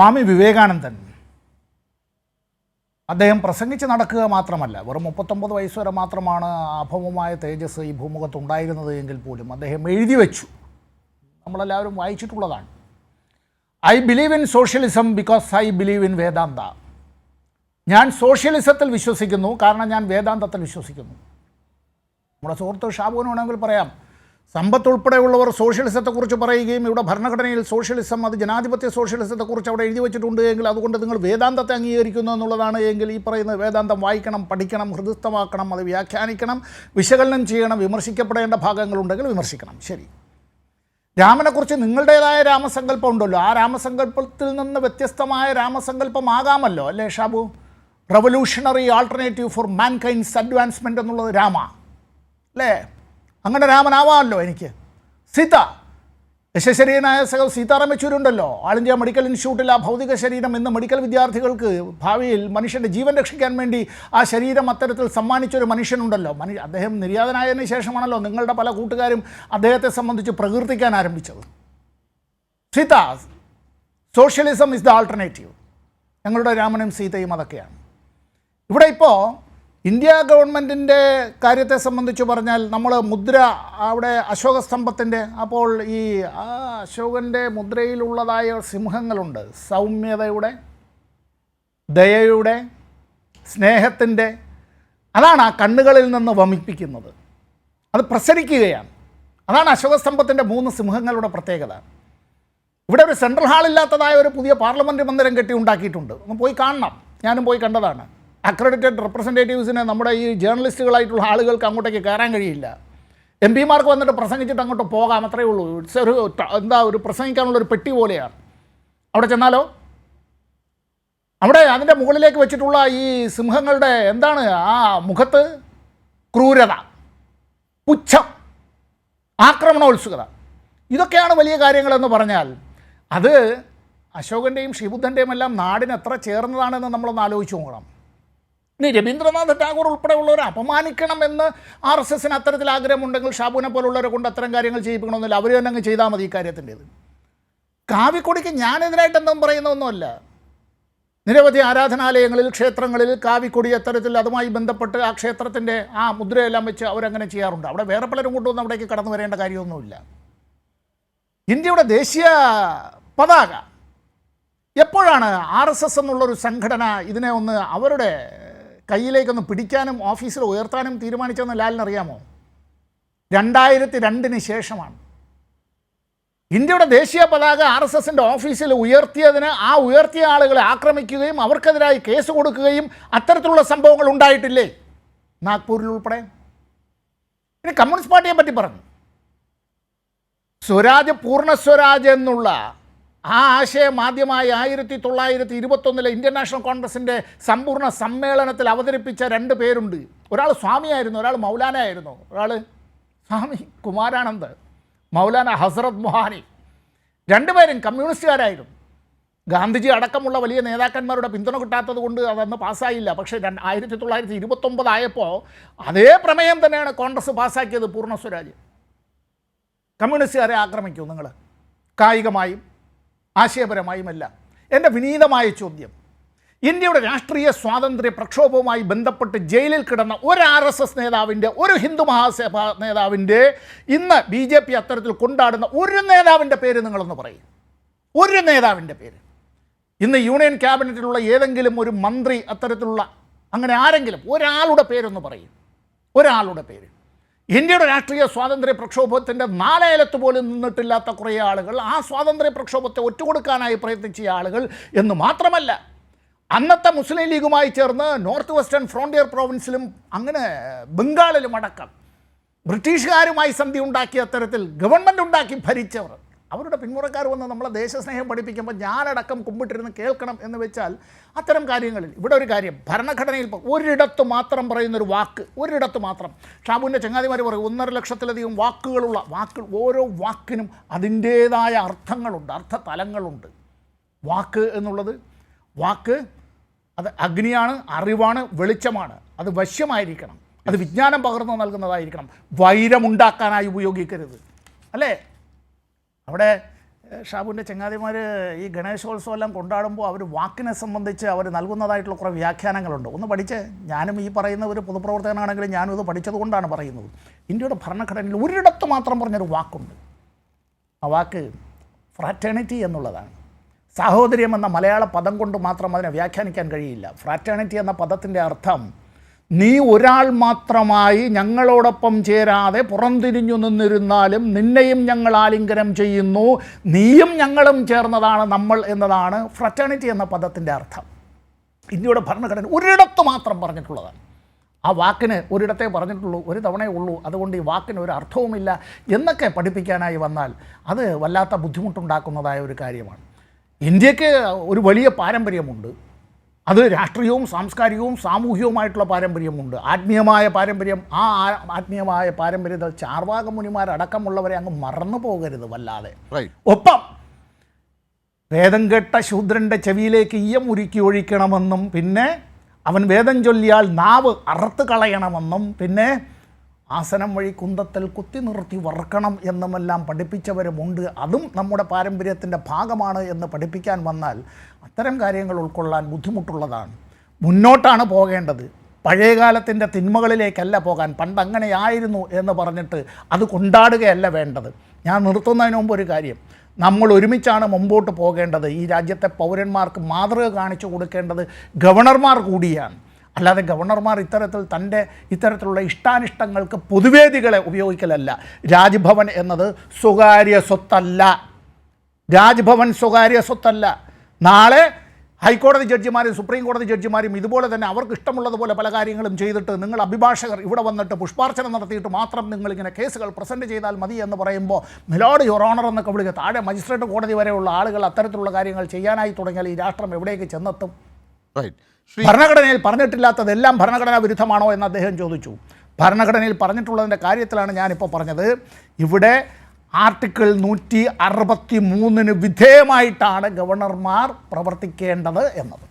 സ്വാമി വിവേകാനന്ദൻ. അദ്ദേഹം പ്രസംഗിച്ച് നടക്കുക മാത്രമല്ല വെറും മുപ്പത്തൊമ്പത് വയസ്സ് വരെ മാത്രമാണ് അഭവമായ തേജസ് ഈ ഭൂമുഖത്ത് ഉണ്ടായിരുന്നത് എങ്കിൽ പോലും അദ്ദേഹം എഴുതി വെച്ചു. നമ്മളെല്ലാവരും വായിച്ചിട്ടുള്ളതാണ്. I believe in socialism because I believe in Vedanta. ഞാൻ സോഷ്യലിസത്തിൽ വിശ്വസിക്കുന്നു കാരണം ഞാൻ വേദാന്തത്തിൽ വിശ്വസിക്കുന്നു. നമ്മുടെ സുഹൃത്ത് ഷാബുവിന് വേണമെങ്കിൽ പറയാം സമ്പത്ത് ഉൾപ്പെടെയുള്ളവർ സോഷ്യലിസത്തെക്കുറിച്ച് പറയുകയും ഇവിടെ ഭരണഘടനയിൽ സോഷ്യലിസം അത് ജനാധിപത്യ സോഷ്യലിസത്തെക്കുറിച്ച് അവിടെ എഴുതി വെച്ചിട്ടുണ്ട് എങ്കിൽ അതുകൊണ്ട് നിങ്ങൾ വേദാന്തത്തെ അംഗീകരിക്കുന്നു എന്നുള്ളതാണ് എങ്കിൽ ഈ പറയുന്ന വേദാന്തം വായിക്കണം പഠിക്കണം ഹൃദയസ്ഥമാക്കണം അത് വ്യാഖ്യാനിക്കണം വിശകലനം ചെയ്യണം വിമർശിക്കപ്പെടേണ്ട ഭാഗങ്ങളുണ്ടെങ്കിൽ വിമർശിക്കണം. ശരി. രാമനെക്കുറിച്ച് നിങ്ങളുടേതായ രാമസങ്കല്പം ഉണ്ടല്ലോ. ആ രാമസങ്കല്പത്തിൽ നിന്ന് വ്യത്യസ്തമായ രാമസങ്കല്പമാകാമല്ലോ അല്ലേ Shabu? Revolutionary alternative for mankind's advancement എന്നുള്ളത് രാമ. അല്ലേ? അങ്ങനെ രാമനാവാമല്ലോ എനിക്ക്. സീത. യശശരീരനായ സഹ സീതാറാം ആൾ ഇന്ത്യ മെഡിക്കൽ ഇൻസ്റ്റിറ്റ്യൂട്ടിൽ ആ ഭൗതിക ശരീരം ഇന്ന് മെഡിക്കൽ വിദ്യാർത്ഥികൾക്ക് ഭാവിയിൽ മനുഷ്യന്റെ ജീവൻ രക്ഷിക്കാൻ വേണ്ടി ആ ശരീരം അത്തരത്തിൽ സമ്മാനിച്ചൊരു മനുഷ്യനുണ്ടല്ലോ. മനു അദ്ദേഹം നിര്യാതനായതിനു ശേഷമാണല്ലോ നിങ്ങളുടെ പല കൂട്ടുകാരും അദ്ദേഹത്തെ സംബന്ധിച്ച് പ്രകീർത്തിക്കാൻ ആരംഭിച്ചത്. Sita socialism is the alternative ഞങ്ങളുടെ രാമനും സീതയും അതൊക്കെയാണ്. ഇവിടെ ഇപ്പോൾ ഇന്ത്യ ഗവൺമെന്റിന്റെ കാര്യത്തെ സംബന്ധിച്ച് പറഞ്ഞാൽ നമ്മൾ മുദ്ര അവിടെ അശോക സ്തംഭത്തിന്റെ അപ്പോൾ ഈ ആ അശോകന്റെ മുദ്രയിലുള്ളതായ സിംഹങ്ങളുണ്ട്. സൗമ്യതയുടെ ദയയുടെ സ്നേഹത്തിന്റെ അതാണ് ആ കണ്ണുകളിൽ നിന്ന് വമിപ്പിക്കുന്നത്. അത് പ്രസരിക്കുകയാണ്. അതാണ് അശോകസ്തംഭത്തിന്റെ മൂന്ന് സിംഹങ്ങളുടെ പ്രത്യേകത. ഇവിടെ ഒരു സെൻട്രൽ ഹാളില്ലാത്തതായ ഒരു പുതിയ പാർലമെന്റ് മന്ദിരം കെട്ടി ഉണ്ടാക്കിയിട്ടുണ്ട്. ഒന്ന് പോയി കാണണം. ഞാനും പോയി കണ്ടതാണ്. അക്രഡിറ്റഡ് റെപ്രസെന്റേറ്റീവ്സിനെ നമ്മുടെ ഈ ജേർണലിസ്റ്റുകളായിട്ടുള്ള ആളുകൾക്ക് അങ്ങോട്ടേക്ക് കയറാൻ കഴിയില്ല. എം പിമാർക്ക് വന്നിട്ട് പ്രസംഗിച്ചിട്ട് അങ്ങോട്ട് പോകാം അത്രയേ ഉള്ളൂ. ഇറ്റ്സ് ഒരു എന്താ ഒരു പ്രസംഗിക്കാനുള്ള ഒരു പെട്ടി പോലെയാണ്. അവിടെ ചെന്നാലോ? അവിടെ അതിന്റെ മുകളിലേക്ക് വെച്ചിട്ടുള്ള ഈ സിംഹങ്ങളുടെ എന്താണ്? ആ മുഖത്ത് ക്രൂരത പുച്ഛം ആക്രമണോത്സുകത. ഇതൊക്കെയാണ് വലിയ കാര്യങ്ങളെന്ന് പറഞ്ഞാൽ അത് അശോകന്റെയും ശ്രീബുദ്ധന്റെയും എല്ലാം നാടിന് എത്ര ചേർന്നതാണെന്ന് നമ്മളൊന്ന് ആലോചിച്ച് നോക്കണം. ഇനി രവീന്ദ്രനാഥ് ടാഗോർ ഉൾപ്പെടെയുള്ളവരെ അപമാനിക്കണമെന്ന് ആർ എസ് എസിന് അത്തരത്തിൽ ആഗ്രഹമുണ്ടെങ്കിൽ ഷാബുവിനെ പോലുള്ളവരെ കൊണ്ട് അത്തരം കാര്യങ്ങൾ ചെയ്യിപ്പിക്കണമെന്നില്ല. അവർ തന്നെ അങ്ങ് ചെയ്താൽ മതി ഈ കാര്യത്തിന്റേത്. കാവിക്കൊടിക്ക് ഞാനെതിരായിട്ട് എന്തും പറയുന്നൊന്നുമല്ല നിരവധി ആരാധനാലയങ്ങളിൽ ക്ഷേത്രങ്ങളിൽ കാവിക്കൊടി അത്തരത്തിൽ അതുമായി ബന്ധപ്പെട്ട് ആ ക്ഷേത്രത്തിന്റെ ആ മുദ്രയെല്ലാം വെച്ച് അവരങ്ങനെ ചെയ്യാറുണ്ട്. അവിടെ വേറെ പലരും കൊണ്ടുവന്ന് അവിടേക്ക് കടന്നു വരേണ്ട കാര്യമൊന്നുമില്ല. ഇന്ത്യയുടെ ദേശീയ പതാക എപ്പോഴാണ് ആർ എസ് എസ് എന്നുള്ളൊരു സംഘടന ഇതിനെ ഒന്ന് അവരുടെ കയ്യിലേക്കൊന്ന് പിടിക്കാനും ഓഫീസിൽ ഉയർത്താനും തീരുമാനിച്ചതെന്ന് ലാലിനറിയാമോ രണ്ടായിരത്തി രണ്ടിന് ശേഷമാണ്. ഇന്ത്യയുടെ ദേശീയ പതാക ആർ എസ് എസിന്റെ ഓഫീസിൽ ഉയർത്തിയതിന് ആ ഉയർത്തിയ ആളുകളെ ആക്രമിക്കുകയും അവർക്കെതിരായി കേസ് കൊടുക്കുകയും അത്തരത്തിലുള്ള സംഭവങ്ങൾ ഉണ്ടായിട്ടില്ലേ? നാഗ്പൂരിൽ ഉൾപ്പെടെ. പിന്നെ കമ്മ്യൂണിസ്റ്റ് പാർട്ടിയെ പറ്റി പറഞ്ഞു. സ്വരാജ് പൂർണ സ്വരാജ് എന്നുള്ള ആ ആശയം ആദ്യമായി ആയിരത്തി തൊള്ളായിരത്തി ഇരുപത്തൊന്നിലെ ഇന്ത്യൻ നാഷണൽ കോൺഗ്രസിന്റെ സമ്പൂർണ സമ്മേളനത്തിൽ അവതരിപ്പിച്ച രണ്ട് പേരുണ്ട്. ഒരാൾ സ്വാമിയായിരുന്നു ഒരാൾ മൗലാന ആയിരുന്നു ഒരാൾ സ്വാമി കുമാരാനന്ദ് മൗലാന ഹസ്രത് മൊഹാനി. രണ്ടുപേരും കമ്മ്യൂണിസ്റ്റുകാരായിരുന്നു. ഗാന്ധിജി അടക്കമുള്ള വലിയ നേതാക്കന്മാരുടെ പിന്തുണ കിട്ടാത്തത് കൊണ്ട് അതന്ന് പാസ്സായില്ല. പക്ഷേ രണ്ട് ആയിരത്തി തൊള്ളായിരത്തി ഇരുപത്തൊമ്പതായപ്പോൾ അതേ പ്രമേയം തന്നെയാണ് കോൺഗ്രസ് പാസ്സാക്കിയത് പൂർണ സ്വരാജ്. കമ്മ്യൂണിസ്റ്റുകാരെ ആക്രമിക്കൂ നിങ്ങൾ കായികമായും ആശയപരമായുമല്ല. എന്റെ വിനീതമായ ചോദ്യം. ഇന്ത്യയുടെ രാഷ്ട്രീയ സ്വാതന്ത്ര്യ പ്രക്ഷോഭവുമായി ബന്ധപ്പെട്ട് ജയിലിൽ കിടന്ന ഒരു ആർ എസ് എസ് നേതാവിന്റെ ഒരു ഹിന്ദു മഹാസഭ നേതാവിന്റെ ഇന്ന് ബി ജെ പി അത്തരത്തിൽ കൊണ്ടാടുന്ന ഒരു നേതാവിന്റെ പേര് നിങ്ങളൊന്ന് പറയും. ഒരു നേതാവിന്റെ പേര്. ഇന്ന് യൂണിയൻ ക്യാബിനറ്റിലുള്ള ഏതെങ്കിലും ഒരു മന്ത്രി അത്തരത്തിലുള്ള അങ്ങനെ ആരെങ്കിലും ഒരാളുടെ പേരൊന്ന് പറയും. ഒരാളുടെ പേര്. ഇന്ത്യയുടെ രാഷ്ട്രീയ സ്വാതന്ത്ര്യ പ്രക്ഷോഭത്തിന്റെ നാലയലത്ത് പോലും നിന്നിട്ടില്ലാത്ത കുറേ ആളുകൾ ആ സ്വാതന്ത്ര്യ പ്രക്ഷോഭത്തെ ഒറ്റുകൊടുക്കാനായി പ്രയത്നിച്ച ആളുകൾ എന്ന് മാത്രമല്ല അന്നത്തെ മുസ്ലിം ലീഗുമായി ചേർന്ന് നോർത്ത് വെസ്റ്റേൺ ഫ്രോണ്ടിയർ പ്രോവിൻസിലും അങ്ങനെ ബംഗാളിലും അടക്കം ബ്രിട്ടീഷുകാരുമായി സന്ധി ഉണ്ടാക്കിയ അത്തരത്തിൽ ഗവൺമെന്റ് ഉണ്ടാക്കി ഭരിച്ചവർ. അവരുടെ പിന്മുറക്കാർ വന്ന് നമ്മളെ ദേശസ്നേഹം പഠിപ്പിക്കുമ്പോൾ ഞാനടക്കം കുമ്പിട്ടിരുന്ന് കേൾക്കണം എന്ന് വെച്ചാൽ അത്തരം കാര്യങ്ങളിൽ ഇവിടെ ഒരു കാര്യം ഭരണഘടനയിൽ ഒരിടത്ത് മാത്രം പറയുന്നൊരു വാക്ക് ഒരിടത്ത് മാത്രം. ഷാബുവിന്റെ ചങ്ങാതിമാർ പറയും ഒന്നര ലക്ഷത്തിലധികം വാക്കുകളുള്ള വാക്കുകൾ ഓരോ വാക്കിനും അതിന്റേതായ അർത്ഥങ്ങളുണ്ട് അർത്ഥ തലങ്ങളുണ്ട് വാക്ക് എന്നുള്ളത് വാക്ക് അത് അഗ്നിയാണ് അറിവാണ് വെളിച്ചമാണ്. അത് വശ്യമായിരിക്കണം. അത് വിജ്ഞാനം പകർന്നു നൽകുന്നതായിരിക്കണം. വൈരമുണ്ടാക്കാനായി ഉപയോഗിക്കരുത്. അല്ലേ? അവിടെ ഷാബുവിന്റെ ചങ്ങാതിമാർ ഈ ഗണേശോത്സവം എല്ലാം കൊണ്ടാടുമ്പോൾ അവർ വാക്കിനെ സംബന്ധിച്ച് അവർ നൽകുന്നതായിട്ടുള്ള കുറേ വ്യാഖ്യാനങ്ങളുണ്ട്. ഒന്ന് പഠിച്ച്. ഞാനും ഈ പറയുന്ന ഒരു പൊതുപ്രവർത്തകനാണെങ്കിലും ഞാനും ഇത് പഠിച്ചതുകൊണ്ടാണ് പറയുന്നത്. ഇന്ത്യയുടെ ഭരണഘടനയിൽ ഒരിടത്ത് മാത്രം പറഞ്ഞൊരു വാക്കുണ്ട്. ആ വാക്ക് ഫ്രാറ്റേണിറ്റി എന്നുള്ളതാണ്. സാഹോദര്യം എന്ന മലയാള പദം കൊണ്ട് മാത്രം അതിനെ വ്യാഖ്യാനിക്കാൻ കഴിയില്ല. ഫ്രാറ്റേണിറ്റി എന്ന പദത്തിന്റെ അർത്ഥം നീ ഒരാൾ മാത്രമായി ഞങ്ങളോടൊപ്പം ചേരാതെ പുറംതിരിഞ്ഞു നിന്നിരുന്നാലും നിന്നെയും ഞങ്ങൾ ആലിംഗനം ചെയ്യുന്നു നീയും ഞങ്ങളും ചേർന്നതാണ് നമ്മൾ എന്നതാണ് ഫ്രറ്റേണിറ്റി എന്ന പദത്തിന്റെ അർത്ഥം. ഇന്ത്യയുടെ ഭരണഘടന ഒരിടത്ത് മാത്രം പറഞ്ഞിട്ടുള്ളതാണ്. ആ വാക്കിന് ഒരിടത്തേ പറഞ്ഞിട്ടുള്ളൂ ഒരു തവണയേ ഉള്ളൂ. അതുകൊണ്ട് ഈ വാക്കിന് ഒരു അർത്ഥവുമില്ല എന്നൊക്കെ പഠിപ്പിക്കാനായി വന്നാൽ അത് വല്ലാത്ത ബുദ്ധിമുട്ടുണ്ടാക്കുന്നതായ ഒരു കാര്യമാണ്. ഇന്ത്യയ്ക്ക് ഒരു വലിയ പാരമ്പര്യമുണ്ട്. അത് രാഷ്ട്രീയവും സാംസ്കാരികവും സാമൂഹികവുമായിട്ടുള്ള പാരമ്പര്യമുണ്ട്. ആത്മീയമായ പാരമ്പര്യം ആ ആത്മീയമായ പാരമ്പര്യത്തിൽ ചാർവാക മുനിമാരടക്കമുള്ളവരെ അങ്ങ് മറന്നു പോകരുത് വല്ലാതെ. ഒപ്പം വേദം കേട്ട ശൂദ്രന്റെ ചെവിയിലേക്ക് ഈയം ഉരുക്കി ഒഴിക്കണമെന്നും പിന്നെ അവൻ വേദം ചൊല്ലിയാൽ നാവ് അറുത്ത് കളയണമെന്നും പിന്നെ ആസനം വഴി കുന്തത്തിൽ കുത്തി നിർത്തി വറുക്കണം എന്നുമെല്ലാം പഠിപ്പിച്ചവരുമുണ്ട്. അതും നമ്മുടെ പാരമ്പര്യത്തിന്റെ ഭാഗമാണ് എന്ന് പഠിപ്പിക്കാൻ വന്നാൽ അത്തരം കാര്യങ്ങൾ ഉൾക്കൊള്ളാൻ ബുദ്ധിമുട്ടുള്ളതാണ്. മുന്നോട്ടാണ് പോകേണ്ടത്. പഴയകാലത്തിന്റെ തിന്മകളിലേക്കല്ല പോകാൻ. പണ്ട് അങ്ങനെയായിരുന്നു എന്ന് പറഞ്ഞിട്ട് അത് കൊണ്ടാടുകയല്ല വേണ്ടത്. ഞാൻ നിർത്തുന്നതിന് മുമ്പ് ഒരു കാര്യം. നമ്മൾ ഒരുമിച്ചാണ് മുമ്പോട്ട് പോകേണ്ടത്. ഈ രാജ്യത്തെ പൗരന്മാർക്ക് മാതൃക കാണിച്ചു കൊടുക്കേണ്ടത് ഗവർണർമാർ കൂടിയാണ്. അല്ലാതെ ഗവർണർമാർ ഇത്തരത്തിൽ തന്റെ ഇത്തരത്തിലുള്ള ഇഷ്ടാനിഷ്ടങ്ങൾക്ക് പൊതുവേദികളെ ഉപയോഗിക്കലല്ല. രാജ്ഭവൻ എന്നത് സ്വകാര്യ സ്വത്തല്ല. രാജ്ഭവൻ സ്വകാര്യ സ്വത്തല്ല. നാളെ ഹൈക്കോടതി ജഡ്ജിമാരും സുപ്രീം കോടതി ജഡ്ജിമാരും ഇതുപോലെ തന്നെ അവർക്ക് ഇഷ്ടമുള്ളതുപോലെ പല കാര്യങ്ങളും ചെയ്തിട്ട് നിങ്ങൾ അഭിഭാഷകർ ഇവിടെ വന്നിട്ട് പുഷ്പാർച്ചന നടത്തിയിട്ട് മാത്രം നിങ്ങളിങ്ങനെ കേസുകൾ പ്രസന്റ് ചെയ്താൽ മതി എന്ന് പറയുമ്പോൾ മിലോഡ് യുവർ ഓണർ എന്നൊക്കെ വിളിക്കുക. താഴെ മജിസ്ട്രേറ്റ് കോടതി വരെയുള്ള ആളുകൾ അത്തരത്തിലുള്ള കാര്യങ്ങൾ ചെയ്യാനായി തുടങ്ങിയാൽ ഈ രാഷ്ട്രം എവിടേക്ക് ചെന്നെത്തും? റൈറ്റ് ഭരണഘടനയിൽ പറഞ്ഞിട്ടില്ലാത്തതെല്ലാം ഭരണഘടനാ വിരുദ്ധമാണോ എന്ന് അദ്ദേഹം ചോദിച്ചു. ഭരണഘടനയിൽ പറഞ്ഞിട്ടുള്ളതിന്റെ കാര്യത്തിലാണ് ഞാനിപ്പോൾ പറഞ്ഞത്. ഇവിടെ ആർട്ടിക്കിൾ നൂറ്റി അറുപത്തി മൂന്നിന് വിധേയമായിട്ടാണ് ഗവർണർമാർ പ്രവർത്തിക്കേണ്ടത് എന്നത്.